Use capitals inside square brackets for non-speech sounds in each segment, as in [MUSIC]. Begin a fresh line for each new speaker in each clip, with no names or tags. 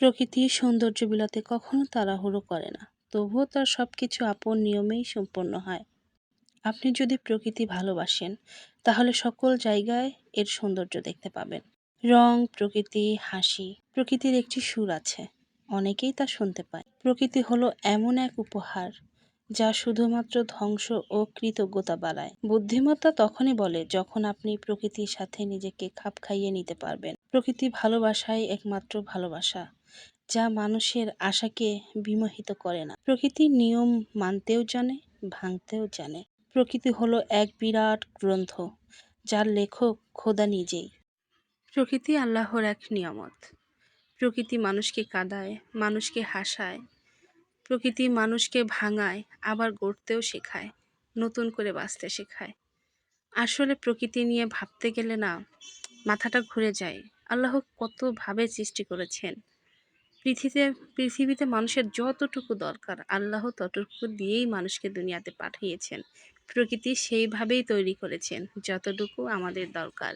প্রকৃতি সৌন্দর্য বিলাতে কখনো তাড়াহুড়ো করে না, তবুও তার সব কিছু আপন নিয়মেই সম্পন্ন হয়। আপনি যদি প্রকৃতি ভালোবাসেন, তাহলে সকল জায়গায় এর সৌন্দর্য দেখতে পাবেন। রং, প্রকৃতি, হাসি, প্রকৃতির একটি সুর আছে, অনেকেই তা শুনতে পায়। প্রকৃতি হলো এমন এক উপহার, যা শুধুমাত্র ধ্বংস ও কৃতজ্ঞতা বাড়ায়। বুদ্ধিমত্তা তখনই বলে যখন আপনি প্রকৃতির সাথে নিজেকে খাপ খাইয়ে নিতে পারবেন। প্রকৃতি ভালোবাসাই একমাত্র ভালোবাসা। যা মানুষের আশাকে বিমোহিত করে না। প্রকৃতির নিয়ম মানতেও জানে, ভাঙতেও জানে। প্রকৃতি হলো এক বিরাট গ্রন্থ, যার লেখক খোদা নিজেই। প্রকৃতি আল্লাহর এক নিয়ামত। প্রকৃতি মানুষকে কাঁদায়, মানুষকে হাসায়। প্রকৃতি মানুষকে ভাঙায়, আবার গড়তেও শেখায়, নতুন করে বাঁচতে শেখায়। আসলে প্রকৃতি নিয়ে ভাবতে গেলে না, মাথাটা ঘুরে যায়। আল্লাহ কতভাবে সৃষ্টি করেছেন। পৃথিবীতে পৃথিবীতে মানুষের যতটুকু দরকার, আল্লাহ ততটুকু দিয়েই মানুষকে দুনিয়াতে পাঠিয়েছেন। প্রকৃতি সেইভাবেই তৈরি করেছেন, যতটুকু আমাদের দরকার।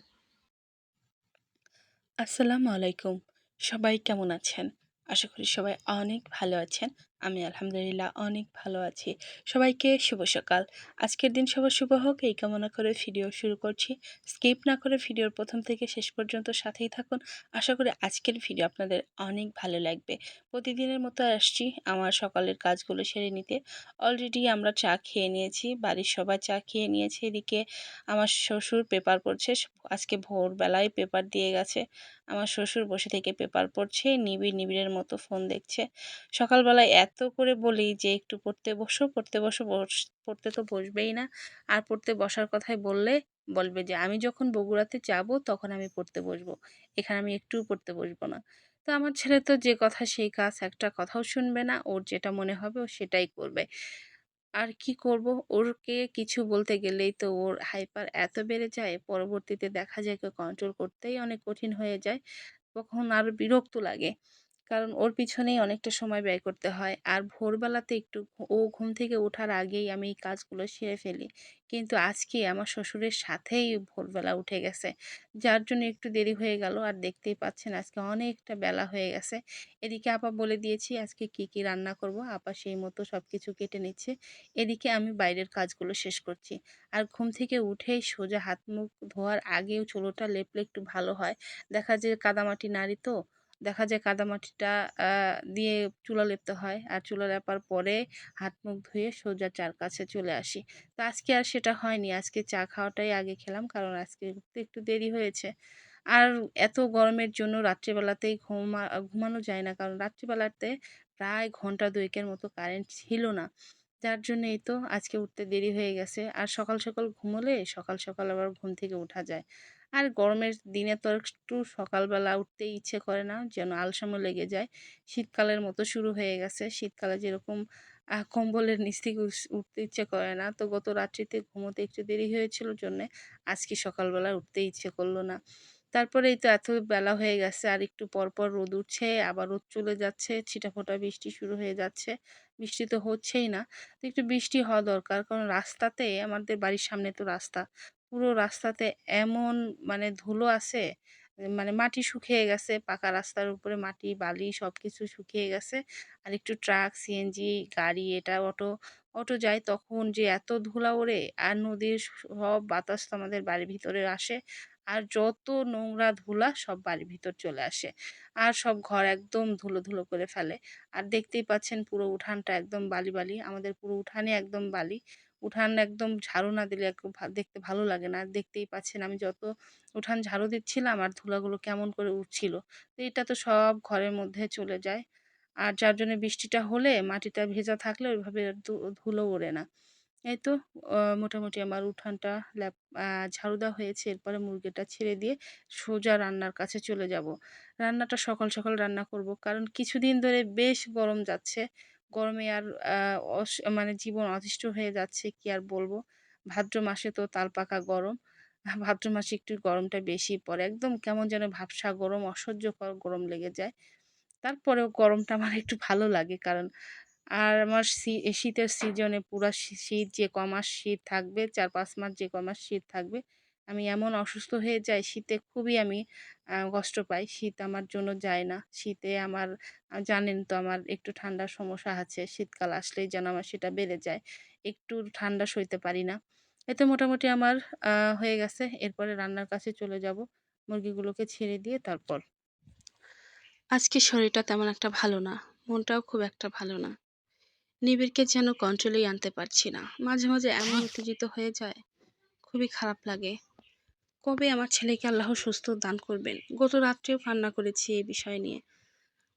আসসালামু আলাইকুম। সবাই কেমন আছেন? আশা করি সবাই অনেক ভালো আছেন। আমি আলহামদুলিল্লাহ অনেক ভালো আছি। সবাইকে শুভ সকাল। আজকের দিন সবার শুভ হোক, এই কামনা করে ভিডিও শুরু করছি। স্কিপ না করে ভিডিওর প্রথম থেকে শেষ পর্যন্ত সাথেই থাকুন। আশা করি আজকের ভিডিও আপনাদের অনেক ভালো লাগবে। প্রতিদিনের মতো আসছি আমার সকালের কাজগুলো সেরে নিতে। অলরেডি আমরা চা খেয়ে নিয়েছি, বাড়ির সবাই চা খেয়ে নিয়েছে, এদিকে আমার শ্বশুর পেপার পড়ছে, আজকে ভোরবেলায় পেপার দিয়ে গেছে। আমার শ্বশুর বসে থেকে পেপার পড়ছে, নিবিড় নিবিড়ের মতো ফোন দেখছে। সকালবেলায় এত করে বলি যে একটু পড়তে বসো পড়তে বসো পড়তে তো বসবেই না। আর পড়তে বসার কথাই বললে বলবে যে, আমি যখন বগুড়াতে যাব তখন আমি পড়তে বসবো। এখানে আমি একটুও পড়তে বসবো না। তো আমার ছেলে তো যে কথা সেই কাজ একটা কথাও শুনবে না। ওর যেটা মনে হবে ও সেটাই করবে। আর কি করব? ওরকে কিছু বলতে গেলেই তো ওর হাইপার এত বেড়ে যায়, পরবর্তীতে দেখা যায় কন্ট্রোল করতেই অনেক কঠিন হয়ে যায়। তখন আর বিরক্ত লাগে। কারণ ওর পিছনেই অনেকটা সময় ব্যয় করতে হয়। আর ভোরবেলাতে একটু ও ঘুম থেকে ওঠার আগেই আমি এই কাজগুলো সেরে ফেলি। কিন্তু আজকে আমার শ্বশুরের সাথেই ভোরবেলা উঠে গেছে। যার জন্য একটু দেরি হয়ে গেল। আর দেখতেই পাচ্ছেন আজকে অনেকটা বেলা হয়ে গেছে। এদিকে আপা বলে দিয়েছি, আজকে কি কি রান্না করব? আপা সেই মতো সব কিছু কেটে নিচ্ছে। এদিকে আমি বাইরের কাজগুলো শেষ করছি। আর ঘুম থেকে উঠেই সোজা হাত মুখ ধোয়ার আগেও চুলোটা লেপলে একটু ভালো হয়। দেখা যায় কাদামাটি নাড়ি তো। দেখা যায় কাদামাটিটা দিয়ে চুলা লেপতে হয়। আর চুলা লেপার পরে হাত মুখ ধুয়ে সোজা চার কাছে চলে আসি। তো আজকে আর সেটা হয়নি। আজকে চা খাওয়াটাই আগে খেলাম, কারণ আজকে উঠতে একটু দেরি হয়েছে। আর এত গরমের জন্য রাত্রিবেলাতেই ঘুমা, ঘুমানো যায় না। কারণ রাত্রিবেলাতে প্রায় ঘণ্টা দুয়েকের মতো কারেন্ট ছিল না। যার জন্য এই তো আজকে উঠতে দেরি হয়ে গেছে। আর সকাল সকাল ঘুমোলে সকাল সকাল আবার ঘুম থেকে ওঠা যায়। আর গরমের দিনে তো একটু সকালবেলা উঠতে ইচ্ছে করে না, যেন আলসামো লেগে যায়। শীতকালের মতো শুরু হয়ে গেছে। শীতকালে যেরকম কম্বলের নিচ থেকে উঠতে ইচ্ছে করে না। তো গত রাত্রিতে ঘুমোতে একটু দেরি হয়েছিল জন্যে আজকে সকালবেলা উঠতে ইচ্ছে করল না। তারপরে এই তো এত বেলা হয়ে গেছে, আর একটু পরপর রোদ উঠছে, আবার রোদ চলে যাচ্ছে, ছিটাফোটা বৃষ্টি শুরু হয়ে যাচ্ছে। বৃষ্টি তো হচ্ছেই না। একটু বৃষ্টি হওয়া দরকার, কারণ রাস্তাতে আমাদের বাড়ির সামনে তো রাস্তা। পুরো রাস্তাতে এমন মানে ধুলো আছে মানে মাটি শুকিয়ে গেছে, পাকা রাস্তার উপরে মাটি, বালি সব কিছু শুকিয়ে গেছে। আর একটু ট্রাক সিএনজি গাড়ি, এটা অটো অটো যায় তখন যে এত ধুলা ওড়ে আর নদীর সব বাতাস তো আমাদের বাড়ির ভিতরে আসে। আর যত নোংরা ধুলা সব বাড়ির ভিতর চলে আসে। আর সব ঘর একদম ধুলো ধুলো করে ফেলে। আর দেখতেই পাচ্ছেন পুরো উঠানটা একদম বালি বালি, আমাদের পুরো উঠানে একদম বালি। উঠান একদম ঝাড়ু না দিলে একদম দেখতে ভালো লাগে না। দেখতেই পাচ্ছেন আমি যত উঠান ঝাড়ু দিচ্ছিলাম আর ধুলাগুলো কেমন করে উঠছিল, তো এটা তো সব ঘরের মধ্যে চলে যায়। আর যার জন্য বৃষ্টিটা হলে মাটিটা ভেজা থাকলে ওইভাবে ধুলো ওড়ে না। এই তো মোটামুটি আমার উঠানটা ল্যাপ ঝাড়ু দেওয়া হয়েছে। এরপরে মুরগিটা ছেড়ে দিয়ে সোজা রান্নার কাছে চলে যাব। রান্নাটা সকাল সকাল রান্না করব, কারণ কিছুদিন ধরে বেশ গরম যাচ্ছে। গরমে আর মানে জীবন অতিষ্ঠ হয়ে যাচ্ছে কি আর বলব? ভাদ্র মাসে তো তাল পাকা গরম। [LAUGHS] ভাদ্র মাসে একটু গরমটা বেশি পড়ে। একদম কেমন যেন ভাবসা গরম, অসহ্যকর গরম লেগে যায়। তারপরেও গরমটা আমার একটু ভালো লাগে কারণ, আর আমার শীতের সিজনে পুরা শীত যে কমাস শীত থাকবে, চার পাঁচ মাস যে কমাস শীত থাকবে আমি এমন অসুস্থ হয়ে যাই, শীতে খুবই আমি কষ্ট পাই। শীত আমার জন্য যায় না। শীতে আমার জানেন তো আমার একটু ঠান্ডার সমস্যা আছে। শীতকাল আসলেই যেন আমার সেটা বেড়ে যায়। একটু ঠান্ডা সইতে পারি না। এতে মোটামুটি আমার হয়ে গেছে। এরপরে রান্নার কাছে চলে যাব। মুরগিগুলোকে ছেড়ে দিয়ে তারপর। আজকে শরীরটা তেমন একটা ভালো না। মনটাও খুব একটা ভালো না। নিবিড়কে যেন কন্ট্রোলেই আনতে পারছি না। মাঝে মাঝে এমন উত্তেজিত হয়ে যায়, খুবই খারাপ লাগে। কবে আমার ছেলেকে আল্লাহ সুস্থ দান করবেন? গত রাত্রেও কান্না করেছি এই বিষয় নিয়ে।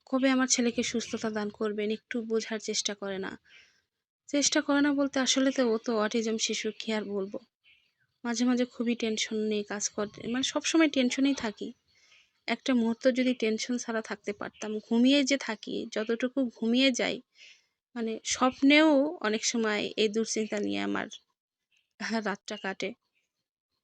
কবে আমার ছেলেকে সুস্থতা দান করবেন একটু বোঝার চেষ্টা করে না। চেষ্টা করে না বলতে আসলে তো ও তো অটিজম শিশু, কি আর বলব? মাঝে মাঝে খুবই টেনশন নিয়ে কাজ করতে মানে সবসময় টেনশনেই থাকি। একটা মুহূর্ত যদি টেনশন ছাড়া থাকতে পারতাম, ঘুমিয়ে যে থাকি, যতটুকু ঘুমিয়ে যাই মানে স্বপ্নেও অনেক সময় এই দুশ্চিন্তা নিয়ে আমার রাতটা কাটে।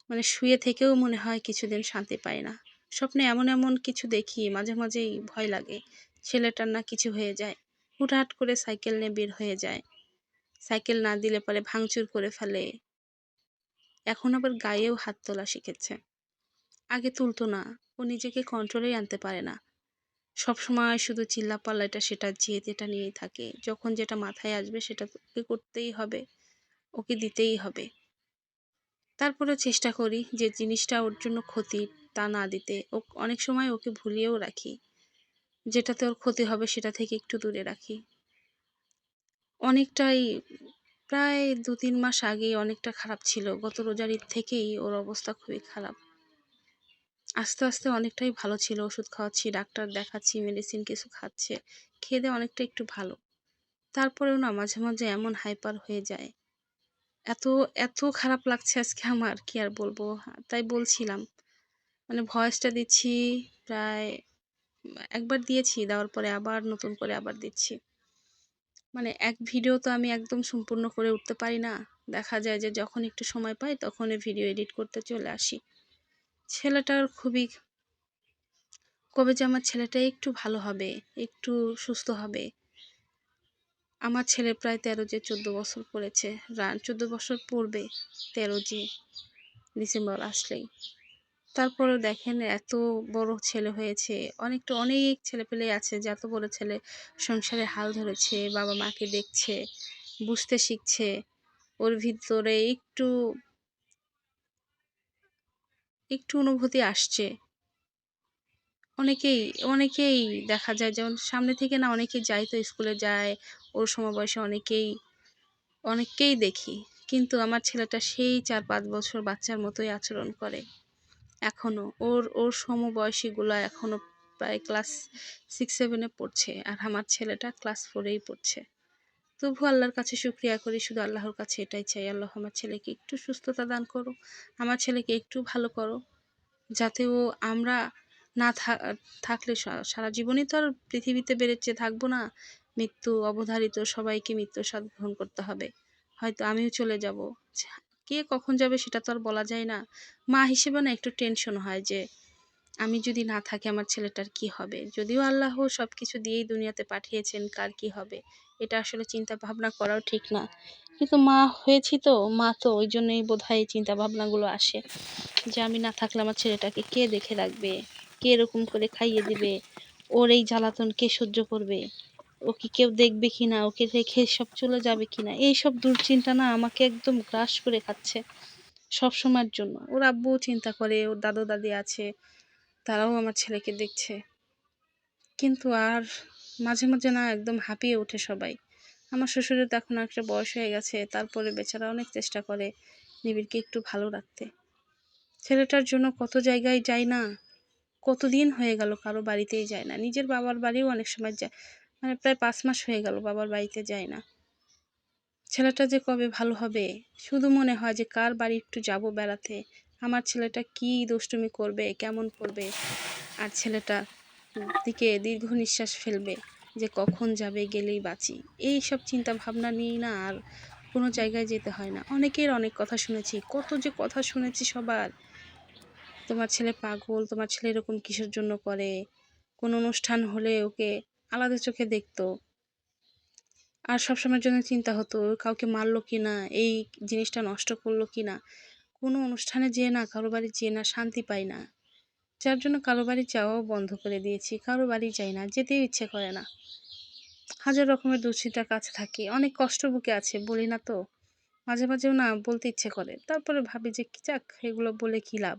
মানে শুয়ে থেকেও মনে হয় কিছুদিন শান্তি পাই না। স্বপ্নে এমন এমন কিছু দেখি, মাঝে মাঝেই ভয় লাগে, ছেলেটার না কিছু হয়ে যায়। হুটহাট করে সাইকেল নিয়ে বের হয়ে যায়। সাইকেল না দিলে পরে ভাঙচুর করে ফেলে। এখন আবার গায়েও হাত তোলা শিখেছে। আগে তুলতো না, ও নিজেকে কন্ট্রোলেই আনতে পারে না। সব সময় শুধু চিল্লাপাল্লা এটা সেটা জেদ, এটা নিয়েই থাকে। যখন যেটা মাথায় আসবে সেটা ওকে করতেই হবে, ওকে দিতেই হবে। তারপরে চেষ্টা করি যে জিনিসটা ওর জন্য ক্ষতি তা না দিতে। ও অনেক সময় ওকে ভুলিয়েও রাখি। যেটাতে ওর ক্ষতি হবে সেটা থেকে একটু দূরে রাখি। অনেকটাই, প্রায় দু তিন মাস আগেই অনেকটা খারাপ ছিল। গত রোজার ঈদ থেকেই ওর অবস্থা খুবই খারাপ। আস্তে আস্তে অনেকটাই ভালো ছিল। ওষুধ খাওয়াচ্ছি, ডাক্তার দেখাচ্ছি মেডিসিন কিছু খাচ্ছে। খেয়ে দিয়ে অনেকটা একটু ভালো। তারপরেও না মাঝে মাঝে এমন হাইপার হয়ে যায় এত এত খারাপ লাগছে আজকে আমার, কি আর বলব? তাই বলছিলাম। মানে ভয়েসটা দিচ্ছি প্রায়, একবার দিয়েছি, দেওয়ার পরে আবার, নতুন করে আবার দিচ্ছি। মানে এক ভিডিও তো আমি একদম সম্পূর্ণ করে উঠতে পারি না। দেখা যায় যে যখন একটু সময় পাই তখন ভিডিও এডিট করতে চলে আসি। ছেলেটার খুবই, কবে যে আমার ছেলেটা একটু ভালো হবে, একটু সুস্থ হবে আমার ছেলে প্রায় তেরো যে চোদ্দ বছর পড়েছে। রান চোদ্দ বছর পড়বে তেরো যে ডিসেম্বর আসলেই। তারপরে দেখেন এত বড় ছেলে হয়েছে। অনেকটা অনেক ছেলে পেলে আছে যে এত বড় ছেলে সংসারে হাল ধরেছে, বাবা মাকে দেখছে, বুঝতে শিখছে। ওর ভিতরে একটু একটু অনুভূতি আসছে। অনেকেই অনেকেই দেখা যায় যেমন সামনে থেকে না অনেকেই যায় তো স্কুলে যায়, ওর সমবয়সে অনেকেই, অনেককেই দেখি। কিন্তু আমার ছেলেটা সেই চার পাঁচ বছর বাচ্চার মতোই আচরণ করে এখনও ওর ওর সমবয়সীগুলো এখনও প্রায় ক্লাস সিক্স সেভেনে পড়ছে আর আমার ছেলেটা ক্লাস ফোরেই পড়ছে। তবু আল্লাহর কাছে শুক্রিয়া করি, শুধু আল্লাহর কাছে এটাই চাই। আল্লাহ আমার ছেলেকে একটু সুস্থতা দান করো, আমার ছেলেকে একটু ভালো করো, যাতে ও আমরা না থাকলে সারা জীবনই তো আর পৃথিবীতে বেড়েছে, থাকব না। মৃত্যু অবধারিত, সবাইকে মৃত্যুর স্বাদ গ্রহণ করতে হবে। হয়তো আমিও চলে যাব। কে কখন যাবে সেটা তো আর বলা যায় না। মা হিসেবে না একটু টেনশন হয় যে, আমি যদি না থাকি আমার ছেলেটার কি হবে? যদিও আল্লাহ সব কিছু দিয়েই দুনিয়াতে পাঠিয়েছেন, কার কি হবে? এটা আসলে চিন্তা ভাবনা করাও ঠিক না। কিন্তু মা হয়েছি তো, মা তো ওই জন্যই বোধ হয় চিন্তা ভাবনাগুলো আসে। যে আমি না থাকলে আমার ছেলেটাকে কে দেখে রাখবে? কে এরকম করে খাইয়ে দিবে? ওর এই জ্বালাতন কে সহ্য করবে? ওকে কেউ দেখবে কি না ওকে রেখে সব চলে যাবে কি না এইসব দুশ্চিন্তা না আমাকে একদম গ্রাস করে খাচ্ছে সব সময়ের জন্য। ওর আব্বুও চিন্তা করে, ওর দাদু দাদি আছে, তারাও আমার ছেলেকে দেখছে। কিন্তু আর মাঝে মাঝে না একদম হাঁপিয়ে ওঠে সবাই। আমার শ্বশুরের তো এখন একটা বয়স হয়ে গেছে, তারপরে বেচারা অনেক চেষ্টা করে নিবিড়কে একটু ভালো রাখতে। ছেলেটার জন্য কত জায়গায় যায় না? কতদিন হয়ে গেল কারও বাড়িতেই যায় না। নিজের বাবার বাড়িও অনেক সময় যায় মানে প্রায় পাঁচ মাস হয়ে গেল বাবার বাড়িতে যায় না। ছেলেটা যে কবে ভালো হবে? শুধু মনে হয় যে কার বাড়ি একটু যাব বেড়াতে? আমার ছেলেটা কি দুষ্টুমি করবে? কেমন করবে? আর ছেলেটা দিকে দীর্ঘ নিঃশ্বাস ফেলবে যে কখন যাবে, গেলেই বাঁচি। এই সব চিন্তা ভাবনা নিয়েই না আর কোনো জায়গায় যেতে হয় না। অনেকের অনেক কথা শুনেছি, কত যে কথা শুনেছি সবার। তোমার ছেলে পাগল, তোমার ছেলে এরকম কিসের জন্য করে? কোনো অনুষ্ঠান হলে ওকে আলাদা চোখে দেখতো। আর সবসময়ের জন্য চিন্তা হতো কাউকে মারলো কি না এই জিনিসটা নষ্ট করল কি না কোনো অনুষ্ঠানে যেয়ে না, কারও বাড়ি যেয়ে না শান্তি পাই না। যার জন্য কারও বাড়ি যাওয়াও বন্ধ করে দিয়েছি, কারও বাড়ি যাই না, যেতেও ইচ্ছে করে না। হাজার রকমের দুশ্চিন্তার কাছে থাকি, অনেক কষ্ট বুকে আছে, বলি না তো? মাঝে মাঝেও না, বলতে ইচ্ছে করে। তারপরে ভাবি যে কি যাক, এগুলো বলে কী লাভ?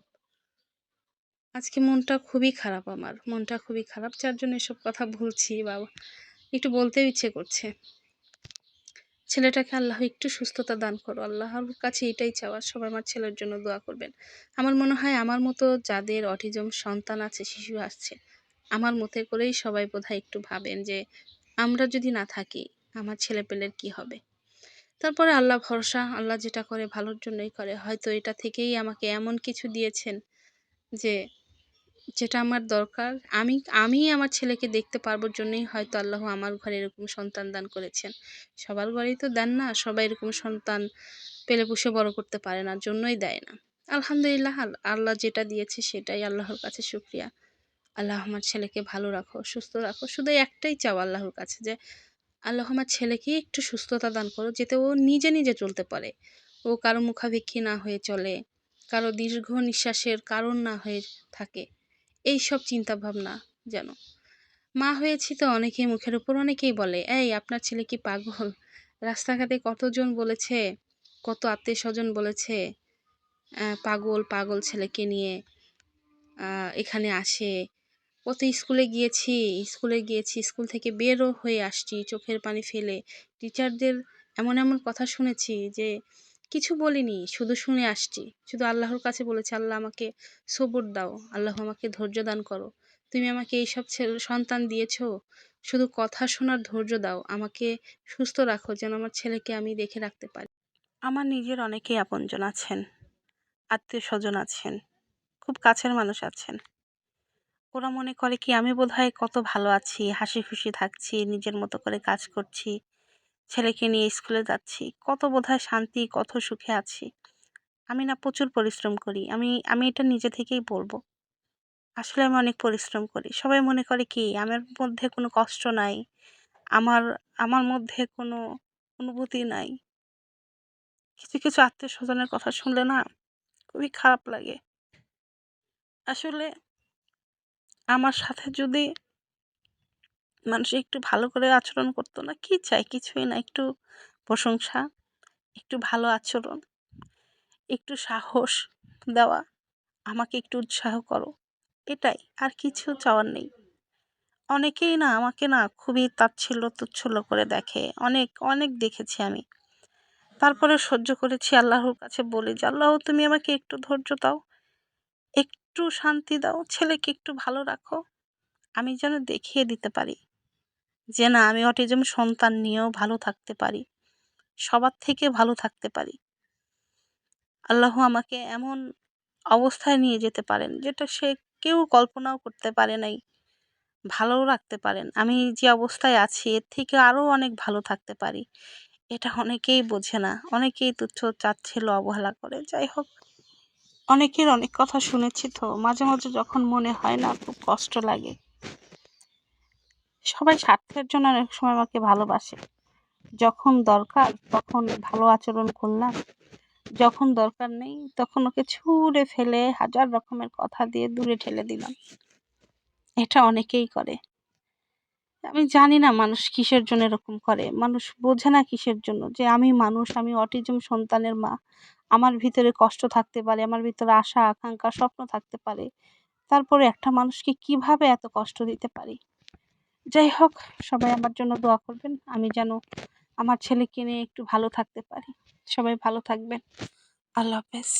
আজকে মনটা খুবই খারাপ আমার, মনটা খুবই খারাপ, যার জন্য এসব কথা ভুলছি বা একটু বলতেও ইচ্ছে করছে। ছেলেটাকে আল্লাহ একটু সুস্থতা দান করো, আল্লাহর কাছে এটাই চাওয়া, সবাই আমার ছেলের জন্য দোয়া করবেন। আমার মনে হয় আমার মতো যাদের অটিজম সন্তান আছে, শিশু আসছে, আমার মতে করেই সবাই বোধহয় একটু ভাবেন যে আমরা যদি না থাকি, আমার ছেলে পেলের কী হবে? তারপরে আল্লাহ ভরসা, আল্লাহ যেটা করে ভালোর জন্যই করে। হয়তো এটা থেকেই আমাকে এমন কিছু দিয়েছেন যে যেটা আমার দরকার। আমি আমি আমার ছেলেকে দেখতে পারব জন্যই হয়তো আল্লাহ আমার ঘরে এরকম সন্তান দান করেছেন। সবার ঘরেই তো দেন না, সবাই এরকম সন্তান পেলে পুষে বড় করতে পারে না, জন্যই দেয় না। আলহামদুলিল্লাহ আল্লাহ যেটা দিয়েছে সেটাই আল্লাহর কাছে শুক্রিয়া। আল্লাহ আমার ছেলেকে ভালো রাখো, সুস্থ রাখো। শুধু একটাই চাও আল্লাহর কাছে যে, আল্লাহ আমার ছেলেকে একটু সুস্থতা দান করো, যাতে ও নিজে নিজে চলতে পারে। ও কারও মুখাভিক্ষি না হয়ে চলে, কারও দীর্ঘ নিঃশ্বাসের কারণ না হয়ে থাকে। এই সব চিন্তাভাবনা যেন। মা হয়েছি তো অনেকেই মুখের উপর অনেকেই বলে, এই, আপনার ছেলে কি পাগল? রাস্তাঘাটে কতজন বলেছে? কত আত্মীয় স্বজন বলেছে পাগল পাগল ছেলেকে নিয়ে এখানে আসে? কত স্কুলে গিয়েছি স্কুলে গিয়েছি, স্কুল থেকে বেরও হয়ে আসছি, চোখের পানি ফেলে। টিচারদের এমন এমন কথা শুনেছি যে কিছু বলিনি, শুধু শুনে আসছি। শুধু আল্লাহর কাছে বলেছি, আল্লাহ আমাকে সবুর দাও, আল্লাহ আমাকে ধৈর্য দান করো। তুমি আমাকে এইসব ছেলে, সন্তান দিয়েছ? শুধু কথা শোনার ধৈর্য দাও, আমাকে সুস্থ রাখো, যেন আমার ছেলেকে আমি দেখে রাখতে পারি। আমার নিজের অনেকেই আপনজন আছেন আত্মীয় স্বজন আছেন, খুব কাছের মানুষ আছেন। ওরা মনে করে কি, আমি বোধহয় কত ভালো আছি হাসি খুশি থাকছি, নিজের মতো করে কাজ করছি ছেলেকে নিয়ে স্কুলে যাচ্ছি। কত বোধহয় শান্তি, কত সুখে আছি। আমি না প্রচুর পরিশ্রম করি। আমি আমি এটা নিজে থেকেই বলব। আসলে আমি অনেক পরিশ্রম করি। সবাই মনে করে কি, আমার মধ্যে কোনো কষ্ট নাই। আমার আমার মধ্যে কোনো অনুভূতি নাই। কিছু কিছু আত্মীয় স্বজনের কথা শুনলে না খুবই খারাপ লাগে। আসলে আমার সাথে যদি মানুষ একটু ভালো করে আচরণ করতো না? কি চাই? কিছুই না। একটু প্রশংসা, একটু ভালো আচরণ, একটু সাহস দেওয়া। আমাকে একটু উৎসাহ করো। এটাই। আর কিছু চাওয়ার নেই। অনেকেই না আমাকে না খুবই তাচ্ছিল্য তুচ্ছল্য করে দেখে। অনেক অনেক দেখেছি আমি। তারপরে সহ্য করেছি আল্লাহর কাছে বলি যে, আল্লাহ, তুমি আমাকে একটু ধৈর্য দাও। একটু শান্তি দাও। ছেলেকে একটু ভালো রাখো। আমি যেন দেখিয়ে দিতে পারি। যে, না, আমি অটিজম সন্তান নিয়েও ভালো থাকতে পারি। সবার থেকে ভালো থাকতে পারি। আল্লাহ আমাকে এমন অবস্থায় নিয়ে যেতে পারেন, যেটা সে কেউ কল্পনাও করতে পারে নাই, ভালোও রাখতে পারেন। আমি যে অবস্থায় আছি, এর থেকে আরও অনেক ভালো থাকতে পারি। এটা অনেকেই বোঝে না, অনেকেই তুচ্ছ চাচ্ছিল, অবহেলা করে। যাই হোক, অনেকের অনেক কথা শুনেছি তো, মাঝে মাঝে যখন মনে হয় না, খুব কষ্ট লাগে। সবাই স্বার্থের জন্য অনেক সময় আমাকে ভালোবাসে। যখন দরকার, তখন ভালো আচরণ করলাম। যখন দরকার নেই, তখন ওকে ছুঁড়ে ফেলে হাজার রকমের কথা দিয়ে দূরে ঠেলে দিলাম। এটা অনেকেই করে। আমি জানি না মানুষ কিসের জন্য এরকম করে। মানুষ বোঝে না কিসের জন্য। যে আমি মানুষ, আমি অটিজম সন্তানের মা। আমার ভিতরে কষ্ট থাকতে পারে, আমার ভিতরে আশা, আকাঙ্ক্ষা, স্বপ্ন থাকতে পারে। তারপরে একটা মানুষকে কীভাবে এত কষ্ট দিতে পারি? যাই হোক, সবাই আমার জন্য দোয়া করবেন। আমি যেন আমার ছেলেকে নিয়ে একটু ভালো থাকতে পারি। সবাই ভালো থাকবেন। আল্লাহ হাফেজ।